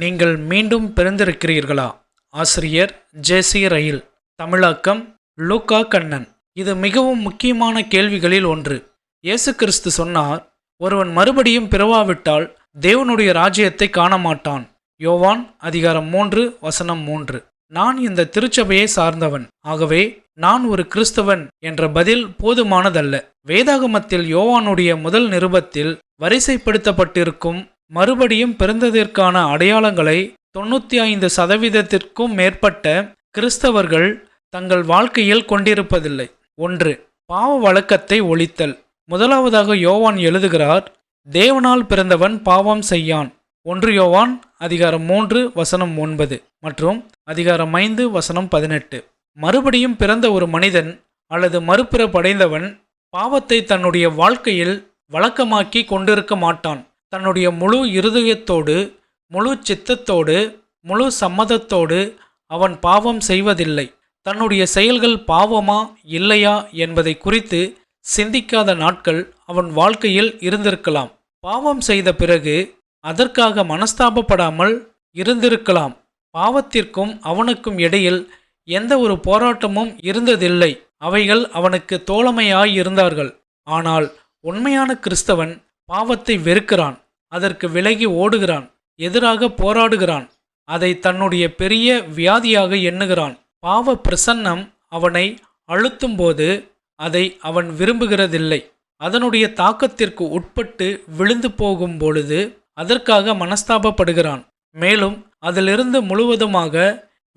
நீங்கள் மீண்டும் பிறந்திருக்கிறீர்களா? ஆசிரியர் ஜேசி ரயில். தமிழாக்கம் லூக்கா கண்ணன். இது மிகவும் முக்கியமான கேள்விகளில் ஒன்று. இயேசு கிறிஸ்து சொன்னார் ஒருவன் மறுபடியும் பிறவாவிட்டால் தேவனுடைய ராஜ்யத்தை காண மாட்டான் யோவான் அதிகாரம் மூன்று வசனம் மூன்று. நான் இந்த திருச்சபையை சார்ந்தவன். ஆகவே நான் ஒரு கிறிஸ்தவன் என்ற பதில் போதுமானதல்ல. வேதாகமத்தில் யோவானுடைய முதல் நிருபத்தில் வரிசைப்படுத்தப்பட்டிருக்கும் மறுபடியும் பிறந்ததற்கான அடையாளங்களை தொண்ணூற்றி ஐந்து சதவீதத்திற்கும் மேற்பட்ட கிறிஸ்தவர்கள் தங்கள் வாழ்க்கையில் கொண்டிருப்பதில்லை. ஒன்று பாவ வழக்கத்தை ஒழித்தல். முதலாவதாக யோவான் எழுதுகிறார் தேவனால் பிறந்தவன் பாவம் செய்யான். ஒன்று யோவான் அதிகாரம் மூன்று வசனம் ஒன்பது மற்றும் அதிகாரம் ஐந்து வசனம் பதினெட்டு. மறுபடியும் பிறந்த ஒரு மனிதன் அல்லது மறுபிறப்படைந்தவன் பாவத்தை தன்னுடைய வாழ்க்கையில் வழக்கமாக்கி கொண்டிருக்க மாட்டான். தன்னுடைய முழு இருதயத்தோடு முழு சித்தத்தோடு முழு சம்மதத்தோடு அவன் பாவம் செய்வதில்லை. தன்னுடைய செயல்கள் பாவமா இல்லையா என்பதை குறித்து சிந்திக்காத நாட்கள் அவன் வாழ்க்கையில் இருந்திருக்கலாம். பாவம் செய்த பிறகு அதற்காக மனஸ்தாபப்படாமல் இருந்திருக்கலாம். பாவத்திற்கும் அவனுக்கும் இடையில் எந்த ஒரு போராட்டமும் இருந்ததில்லை. அவைகள் அவனுக்கு தோழமையாய் இருந்தார்கள். ஆனால் உண்மையான கிறிஸ்தவன் பாவத்தை வெறுக்கிறான். அதற்கு விலகி ஓடுகிறான் எதிராக போராடுகிறான் அதை தன்னுடைய பெரிய வியாதியாக எண்ணுகிறான். பாவ பிரசன்னம் அவனை அழுத்தும்போது அதை அவன் விரும்புகிறதில்லை. அதனுடைய தாக்கத்திற்கு உட்பட்டு விழுந்து போகும் பொழுது அதற்காக மனஸ்தாபப்படுகிறான். மேலும் அதிலிருந்து முழுவதுமாக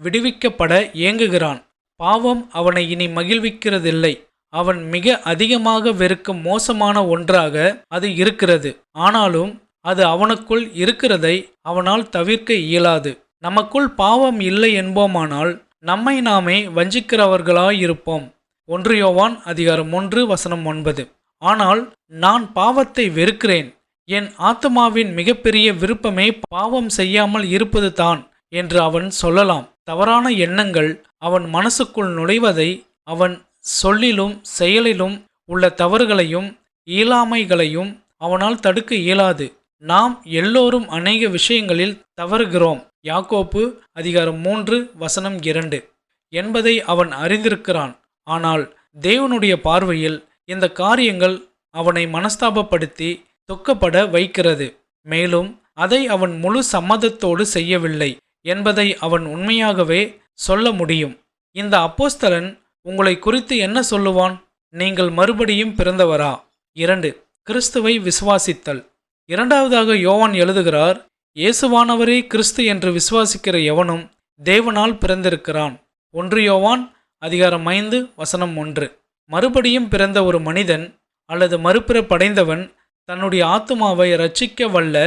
விடுவிக்கப்பட ஏங்குகிறான். பாவம் அவனை இனி மகிழ்விக்கிறதில்லை. அவன் மிக அதிகமாக வெறுக்கும் மோசமான ஒன்றாக அது இருக்கிறது. ஆனாலும் அது அவனுக்குள் இருக்கிறதை அவனால் தவிர்க்க இயலாது. நமக்குள் பாவம் இல்லை என்போமானால் நம்மை நாமே வஞ்சிக்கிறவர்களாயிருப்போம். ஒன்று யோவான் அதிகாரம் ஒன்று வசனம் ஒன்பது. ஆனால் நான் பாவத்தை வெறுக்கிறேன். என் ஆத்மாவின் மிகப்பெரிய விருப்பமே பாவம் செய்யாமல் இருப்பது தான் என்று அவன் சொல்லலாம். தவறான எண்ணங்கள் அவன் மனசுக்குள் நுழைவதை அவன் சொல்லிலும் செயலிலும் உள்ள தவறுகளையும் இயலாமைகளையும் அவனால் தடுக்க இயலாது. நாம் எல்லோரும் அநேக விஷயங்களில் தவறுகிறோம். யாக்கோப்பு அதிகாரம் மூன்று வசனம் இரண்டு. என்பதை அவன் அறிந்திருக்கிறான். ஆனால் தேவனுடைய பார்வையில் இந்த காரியங்கள் அவனை மனஸ்தாபப்படுத்தி துக்கப்பட வைக்கிறது. மேலும் அதை அவன் முழு சம்மதத்தோடு செய்யவில்லை என்பதை அவன் உண்மையாகவே சொல்ல முடியும். இந்த அப்போஸ்தலன் உங்களை குறித்து என்ன சொல்லுவான்? நீங்கள் மறுபடியும் பிறந்தவரா? இரண்டு கிறிஸ்துவை விசுவாசித்தல். இரண்டாவதாக யோவான் எழுதுகிறார் இயேசுவானவரே கிறிஸ்து என்று விசுவாசிக்கிற எவனும் தேவனால் பிறந்திருக்கிறான். ஒன்று யோவான் அதிகாரம் ஐந்து வசனம் ஒன்று. மறுபடியும் பிறந்த ஒரு மனிதன் அல்லது மறுபிறப்படைந்தவன் தன்னுடைய ஆத்மாவை ரட்சிக்க வல்ல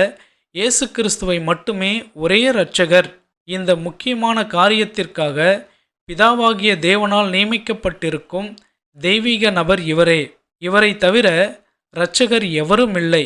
இயேசு கிறிஸ்துவை மட்டுமே ஒரே இரட்சகர். இந்த முக்கியமான காரியத்திற்காக பிதாவாகிய தேவனால் நியமிக்கப்பட்டிருக்கும் தெய்வீக நபர் இவரே. இவரை தவிர இரட்சகர் எவரும் இல்லை.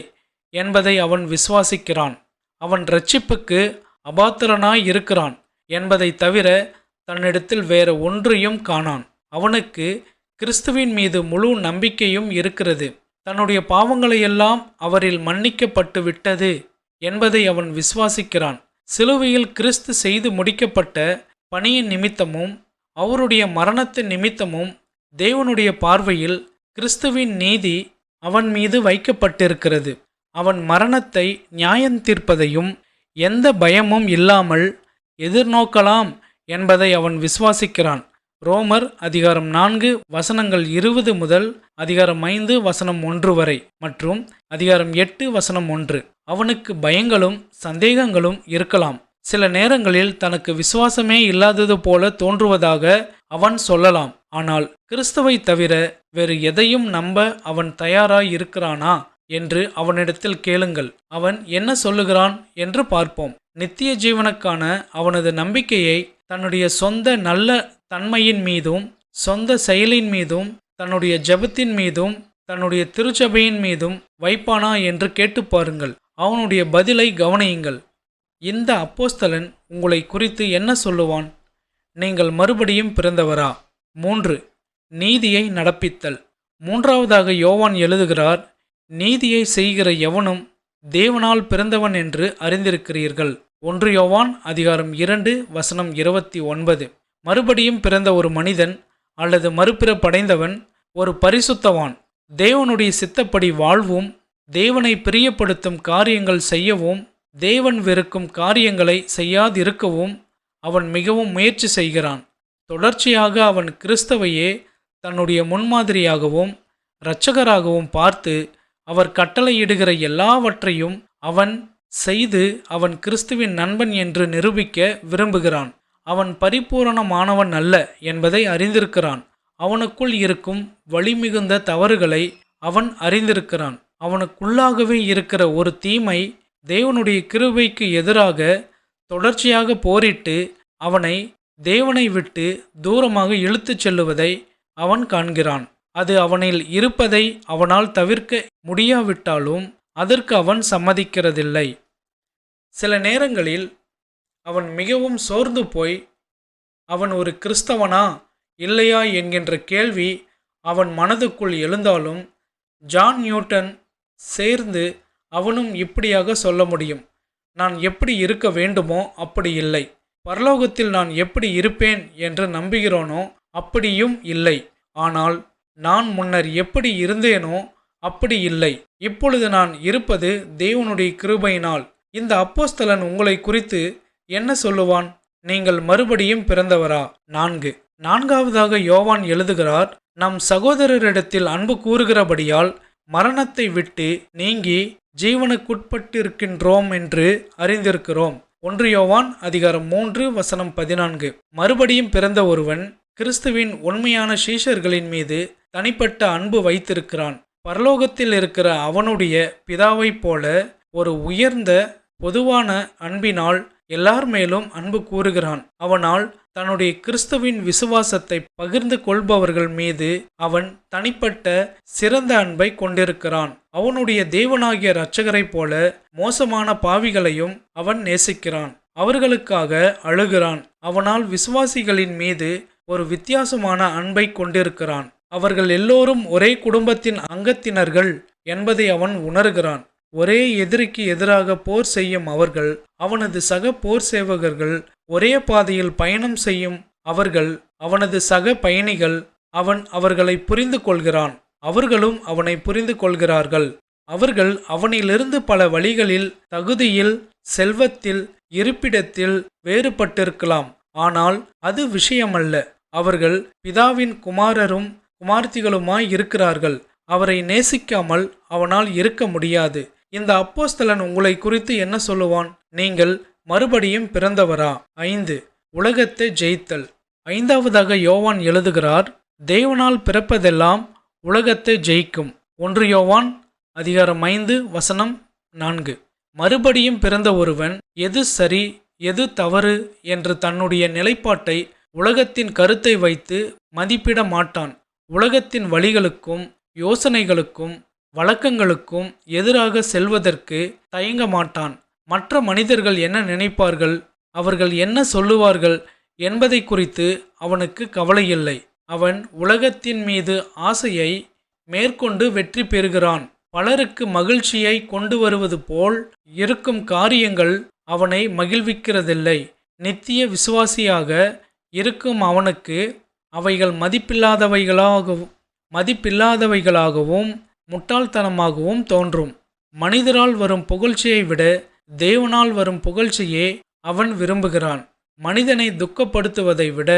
என்பதை அவன் விசுவாசிக்கிறான். அவன் ரட்சிப்புக்கு அபாத்திரனாய் இருக்கிறான் என்பதை தவிர தன்னிடத்தில் வேற ஒன்றையும் காணான். அவனுக்கு கிறிஸ்துவின் மீது முழு நம்பிக்கையும் இருக்கிறது. தன்னுடைய பாவங்களையெல்லாம் அவரில் மன்னிக்கப்பட்டு விட்டது என்பதை அவன் விசுவாசிக்கிறான். சிலுவையில் கிறிஸ்து செய்து முடிக்கப்பட்ட பணியின் நிமித்தமும் அவருடைய மரணத்தின் நிமித்தமும் தேவனுடைய பார்வையில் கிறிஸ்துவின் நீதி அவன் மீது வைக்கப்பட்டிருக்கிறது. அவன் மரணத்தை நியாயந்தீர்ப்பதையும் எந்த பயமும் இல்லாமல் எதிர்நோக்கலாம் என்பதை அவன் விசுவாசிக்கிறான். ரோமர் அதிகாரம் நான்கு வசனங்கள் இருபது முதல் அதிகாரம் ஐந்து வசனம் ஒன்று வரை மற்றும் அதிகாரம் எட்டு வசனம் ஒன்று. அவனுக்கு பயங்களும் சந்தேகங்களும் இருக்கலாம். சில நேரங்களில் தனக்கு விசுவாசமே இல்லாதது போல தோன்றுவதாக அவன் சொல்லலாம். ஆனால் கிறிஸ்துவை தவிர வேறு எதையும் நம்ப அவன் தயாராய் இருக்கிறானா என்று அவனிடத்தில் கேளுங்கள். அவன் என்ன சொல்லுகிறான் என்று பார்ப்போம். நித்திய ஜீவனுக்கான அவனது நம்பிக்கையை தன்னுடைய சொந்த நல்ல தன்மையின் மீதும் சொந்த செயலின் மீதும் தன்னுடைய ஜெபத்தின் மீதும் தன்னுடைய திருச்சபையின் மீதும் வைப்பானா என்று கேட்டு பாருங்கள். அவனுடைய பதிலை கவனியுங்கள். இந்த அப்போஸ்தலன் உங்களை குறித்து என்ன சொல்லுவான்? நீங்கள் மறுபடியும் பிறந்தவரா? மூன்று நீதியை நடப்பித்தல். மூன்றாவதாக யோவான் எழுதுகிறார் நீதியை செய்கிற எவனும் தேவனால் பிறந்தவன் என்று அறிந்திருக்கிறீர்கள். ஒன்று யோவான் அதிகாரம் இரண்டு வசனம் இருபத்தி ஒன்பது. மறுபடியும் பிறந்த ஒரு மனிதன் அல்லது மறுபிறப்படைந்தவன் ஒரு பரிசுத்தவான். தேவனுடைய சித்தப்படி வாழ்வும் தேவனை பிரியப்படுத்தும் காரியங்கள் செய்யவும் தேவன் வெறுக்கும் காரியங்களை செய்யாதிருக்கவும் அவன் மிகவும் முயற்சி செய்கிறான். தொடர்ச்சியாக அவன் கிறிஸ்தவையே தன்னுடைய முன்மாதிரியாகவும் இரட்சகராகவும் பார்த்து அவர் கட்டளையிடுகிற எல்லாவற்றையும் அவன் செய்து அவன் கிறிஸ்துவின் நண்பன் என்று நிரூபிக்க விரும்புகிறான். அவன் பரிபூரணமானவன் அல்ல என்பதை அறிந்திருக்கிறான். அவனுக்குள் இருக்கும் வலிமிகுந்த தவறுகளை அவன் அறிந்திருக்கிறான். அவனுக்குள்ளாகவே இருக்கிற ஒரு தீமை தேவனுடைய கிருபைக்கு எதிராக தொடர்ச்சியாக போரிட்டு அவனை தேவனை விட்டு தூரமாக இழுத்துச் செல்லுவதை அவன் காண்கிறான். அது அவனில் இருப்பதை அவனால் தவிர்க்க முடியாவிட்டாலும் அதற்கு அவன் சம்மதிக்கிறதில்லை. சில நேரங்களில் அவன் மிகவும் சோர்ந்து போய் அவன் ஒரு கிறிஸ்தவனா? இல்லையா? என்கின்ற கேள்வி அவன் மனதுக்குள் எழுந்தாலும் ஜான் நியூட்டன் சேர்ந்து அவனும் இப்படியாக சொல்ல முடியும். நான் எப்படி இருக்க வேண்டுமோ அப்படி இல்லை. பரலோகத்தில் நான் எப்படி இருப்பேன் என்று நம்புகிறோனோ அப்படியும் இல்லை. ஆனால் நான் முன்னர் எப்படி இருந்தேனோ அப்படி இல்லை. இப்பொழுது நான் இருப்பது தேவனுடைய கிருபையினால். இந்த அப்போஸ்தலன் உங்களை குறித்து என்ன சொல்லுவான்? நீங்கள் மறுபடியும் பிறந்தவரா? நான்கு. நான்காவதாக யோவான் எழுதுகிறார் நம் சகோதரரிடத்தில் அன்பு கூறுகிறபடியால் மரணத்தை விட்டு நீங்கி ஜீவனுக்குட்பட்டிருக்கின்றோம் என்று அறிந்திருக்கிறோம். ஒன்று யோவான் அதிகாரம் மூன்று வசனம் பதினான்கு. மறுபடியும் பிறந்த ஒருவன் கிறிஸ்துவின் உண்மையான சீஷர்களின் மீது தனிப்பட்ட அன்பு வைத்திருக்கிறான். பரலோகத்தில் இருக்கிற அவனுடைய பிதாவைப் போல ஒரு உயர்ந்த பொதுவான அன்பினால் எல்லார் மேலும் அன்பு கூறுகிறான். அவனால் தன்னுடைய கிறிஸ்துவின் விசுவாசத்தை பகிர்ந்து கொள்பவர்கள் மீது அவன் தனிப்பட்ட சிறந்த அன்பை கொண்டிருக்கிறான். அவனுடைய தேவனாகிய இரட்சகரைப் போல மோசமான பாவிகளையும் அவன் நேசிக்கிறான். அவர்களுக்காக அழுகிறான். அவனால் விசுவாசிகளின் மீது ஒரு வித்தியாசமான அன்பை கொண்டிருக்கிறான். அவர்கள் எல்லோரும் ஒரே குடும்பத்தின் அங்கத்தினர்கள் என்பதை அவன் உணர்கிறான். ஒரே எதிரிக்கு எதிராக போர் செய்யும் அவர்கள் அவனது சக போர் சேவகர்கள் ஒரே பாதையில் பயணம் செய்யும் அவர்கள் அவனது சக பயணிகள் அவன் அவர்களை புரிந்து கொள்கிறான். அவர்களும் அவனை புரிந்து கொள்கிறார்கள். அவர்கள் அவனிலிருந்து பல வழிகளில் தகுதியில் செல்வத்தில் இருப்பிடத்தில் வேறுபட்டிருக்கலாம். ஆனால் அது விஷயமல்ல. அவர்கள் பிதாவின் குமாரரும் குமார்த்திகளுமாய் இருக்கிறார்கள். அவரை நேசிக்காமல் அவனால் இருக்க முடியாது. இந்த அப்போஸ்தலன் உங்களை குறித்து என்ன சொல்லுவான்? நீங்கள் மறுபடியும் பிறந்தவரா? ஐந்து. உலகத்தை ஜெயித்தல். ஐந்தாவதாக யோவான் எழுதுகிறார் தேவனால் பிறப்பதெல்லாம் உலகத்தை ஜெயிக்கும். ஒன்று யோவான் அதிகாரம் ஐந்து வசனம் நான்கு. மறுபடியும் பிறந்த ஒருவன் எது சரி எது தவறு என்று தன்னுடைய நிலைப்பாட்டை உலகத்தின் கருத்தை வைத்து மதிப்பிட மாட்டான். உலகத்தின் வழிகளுக்கும் யோசனைகளுக்கும் வழக்கங்களுக்கும் எதிராக செல்வதற்கு தயங்க மாட்டான். மற்ற மனிதர்கள் என்ன நினைப்பார்கள்? அவர்கள் என்ன சொல்லுவார்கள்? என்பதை குறித்து அவனுக்கு கவலையில்லை. அவன் உலகத்தின் மீது ஆசையை மேற்கொண்டு வெற்றி பெறுகிறான். பலருக்கு மகிழ்ச்சியை கொண்டு வருவது போல் இருக்கும் காரியங்கள் அவனை மகிழ்விக்கிறதில்லை. நித்திய விசுவாசியாக இருக்கும் அவனுக்கு அவைகள் மதிப்பில்லாதவைகளாகவும் மதிப்பில்லாதவைகளாகவும் முட்டாள்தனமாகவும் தோன்றும். மனிதரால் வரும் புகழ்ச்சியை விட தேவனால் வரும் புகழ்ச்சியே அவன் விரும்புகிறான். மனிதனை துக்கப்படுத்துவதை விட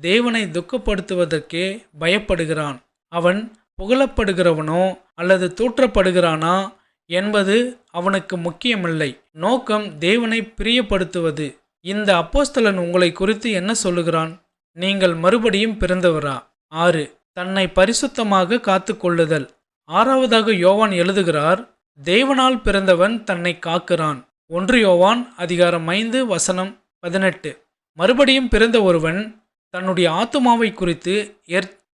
தேவனை துக்கப்படுத்துவதற்கே பயப்படுகிறான். அவன் புகழப்படுகிறவனோ அல்லது தூற்றப்படுகிறானா என்பது அவனுக்கு முக்கியமில்லை. நோக்கம் தேவனை பிரியப்படுத்துவது. இந்த அப்போஸ்தலன் உங்களை குறித்து என்ன சொல்லுகிறான்? நீங்கள் மறுபடியும் பிறந்தவரா? ஆறு. தன்னை பரிசுத்தமாக காத்து கொள்ளுதல் ஆறாவதாக யோவான் எழுதுகிறார் தேவனால் பிறந்தவன் தன்னை காக்கிறான். ஒன்று யோவான் அதிகாரம் ஐந்து வசனம் பதினெட்டு. மறுபடியும் பிறந்த ஒருவன் தன்னுடைய ஆத்துமாவை குறித்து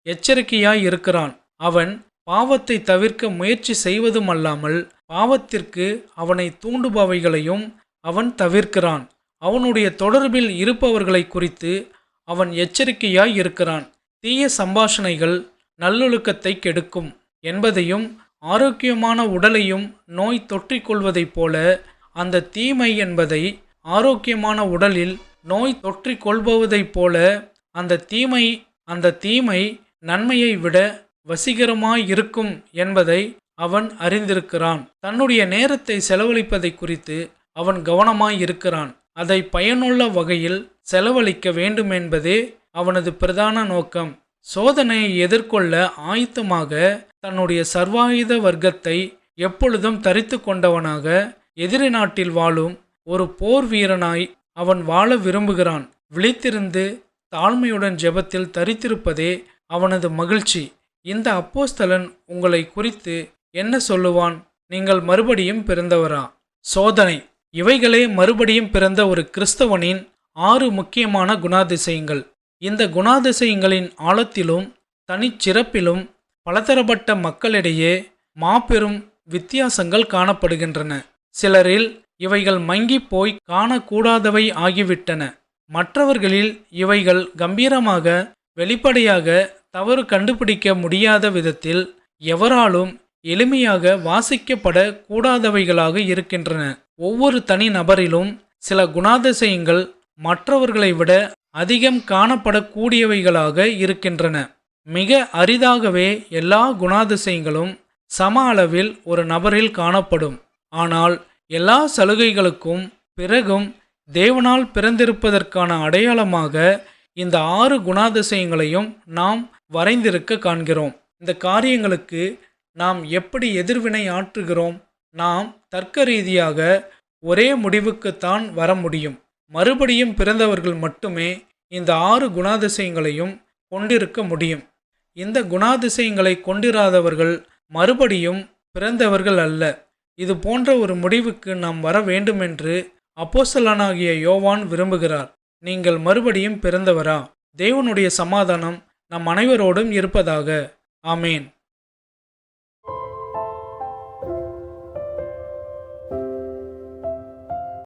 எச்சரிக்கையாய் இருக்கிறான். அவன் பாவத்தை தவிர்க்க முயற்சி செய்வதுமல்லாமல் பாவத்திற்கு அவனை தூண்டுபவைகளையும் அவன் தவிர்க்கிறான். அவனுடைய தொடர்பில் இருப்பவர்களை குறித்து அவன் எச்சரிக்கையாய் இருக்கிறான். தீய சம்பாஷணைகள் நல்லொழுக்கத்தை கெடுக்கும் என்பதையும் ஆரோக்கியமான உடலையும் நோய் தொற்றிக்கொள்வதைப் போல அந்த தீமை என்பதை ஆரோக்கியமான உடலில் நோய் தொற்றிக்கொள்பவதைப் போல அந்த தீமை அந்த தீமை நன்மையை விட வசீகரமாய் இருக்கும் என்பதை அவன் அறிந்திருக்கிறான். தன்னுடைய நேரத்தை செலவழிப்பதை குறித்து அவன் கவனமாயிருக்கிறான் அதை பயனுள்ள வகையில் செலவழிக்க வேண்டும் என்பதே அவனது பிரதான நோக்கம். சோதனையை எதிர்கொள்ள ஆயத்தமாக தன்னுடைய சர்வாயுத வர்க்கத்தை எப்பொழுதும் தரித்து கொண்டவனாக எதிரி நாட்டில் வாழும் ஒரு போர் வீரனாய் அவன் வாழ விரும்புகிறான். விழித்திருந்து தாழ்மையுடன் ஜெபத்தில் தரித்திருப்பதே அவனது மகிழ்ச்சி. இந்த அப்போஸ்தலன் உங்களை குறித்து என்ன சொல்லுவான்? நீங்கள் மறுபடியும் பிறந்தவரா? சோதனை. இவைகளே மறுபடியும் பிறந்த ஒரு கிறிஸ்தவனின் ஆறு முக்கியமான குணாதிசயங்கள். இந்த குணாதிசயங்களின் ஆழத்திலும் தனிச்சிறப்பிலும் பலதரப்பட்ட மக்களிடையே மாபெரும் வித்தியாசங்கள் காணப்படுகின்றன. சிலரில் இவைகள் மங்கி போய் காணக்கூடாதவை ஆகிவிட்டன. மற்றவர்களில் இவைகள் கம்பீரமாக வெளிப்படையாக தவறு கண்டுபிடிக்க முடியாத விதத்தில் எவராலும் எளிமையாக வாசிக்கப்பட கூடாதவைகளாக இருக்கின்றன. ஒவ்வொரு தனி நபரிலும் சில குணாதிசயங்கள் மற்றவர்களை விட அதிகம் காணப்படக்கூடியவைகளாக இருக்கின்றன. மிக அரிதாகவே எல்லா குணாதிசயங்களும் சம அளவில் ஒரு நபரில் காணப்படும். ஆனால் எல்லா சலுகைகளுக்கும் பிறகும் தேவனால் பிறந்திருப்பதற்கான அடையாளமாக இந்த ஆறு குணாதிசயங்களையும் நாம் வரைந்திருக்க காண்கிறோம். இந்த காரியங்களுக்கு நாம் எப்படி எதிர்வினை ஆற்றுகிறோம்? நாம் தர்க்க ரீதியாக ஒரே முடிவுக்குத்தான் வர முடியும். மறுபடியும் பிறந்தவர்கள் மட்டுமே இந்த ஆறு குணாதிசயங்களையும் கொண்டிருக்க முடியும். இந்த குணாதிசயங்களை கொண்டிராதவர்கள் மறுபடியும் பிறந்தவர்கள் அல்ல. இது போன்ற ஒரு முடிவுக்கு நாம் வர வேண்டுமென்று அப்போசலனாகிய யோவான் விரும்புகிறார். நீங்கள் மறுபடியும் பிறந்தவரா? தேவனுடைய சமாதானம் நம் அனைவரோடும் இருப்பதாக. ஆமேன்.